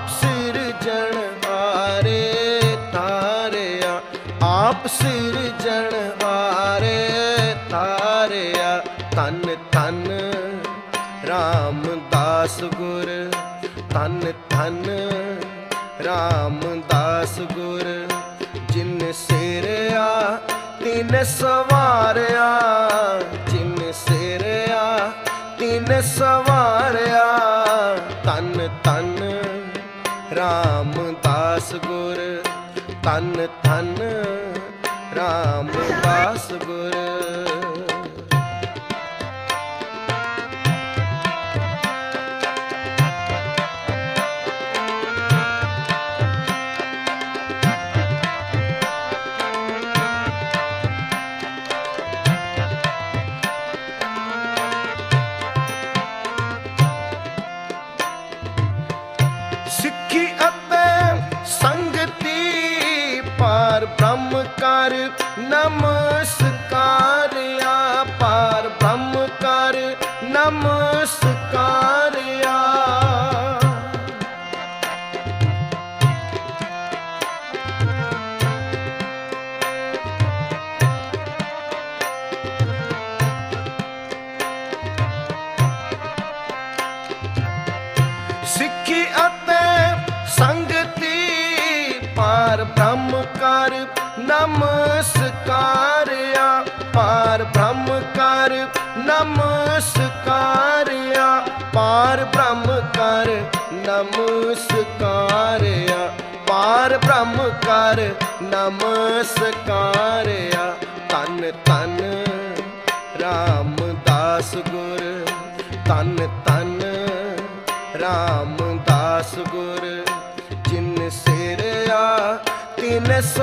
ਆਪ ਸਿਰਜਣ ਹਾਰੇ ਤਾਰਿਆ, ਆਪ ਸਿਰਜਣ ਹਾਰੇ ਤਾਰਿਆ ਤਨ ਤਨ ਰਾਮਦਾਸ ਗੁਰ ਤਨ ਤਨ ਰਾਮਦਾਸ ਗੁਰ, ਜਿਨ ਸਿਰਿਆ ਤਿਨ ਸਵਾਰਿਆ, ਜਿਨ ਸਿਰਿਆ ਤਿਨ ਸਵਾਰਿਆ। ਰਾਮਦਾਸ ਗੁਰ ਤਨ ਤਨ ਰਾਮਦਾਸ ਗੁਰ। ਸਿੱਖੀ ਅਤੇ ਸੰਗਤੀ ਪਾਰ ਬ੍ਰਹਮ ਕਰ ਨਮਸਕਾਰਿਆ ਪਾਰ ਬ੍ਰਹਮ ਕਰ ਨਮਸਕਾਰਿਆ ਸਿੱਖੀ ਨਮਸਕਾਰਿਆ, ਪਾਰ ਬ੍ਰਹਮ ਕਰ, ਨਮਸਕਾਰਿਆ, ਪਾਰ ਬ੍ਰਹਮ ਕਰ, ਨਮਸਕਾਰਿਆ, ਪਾਰ ਬ੍ਰਹਮ ਕਰ, ਨਮਸਕਾਰਿਆ। ਤਨ ਤਨ ਰਾਮਦਾਸ ਗੁਰ ਤਨ ਤਨ ਰਾਮਦਾਸ ਗੁਰ, ਜਿਨ ਸਿਰਿਆ, ਤਿਨ ਸ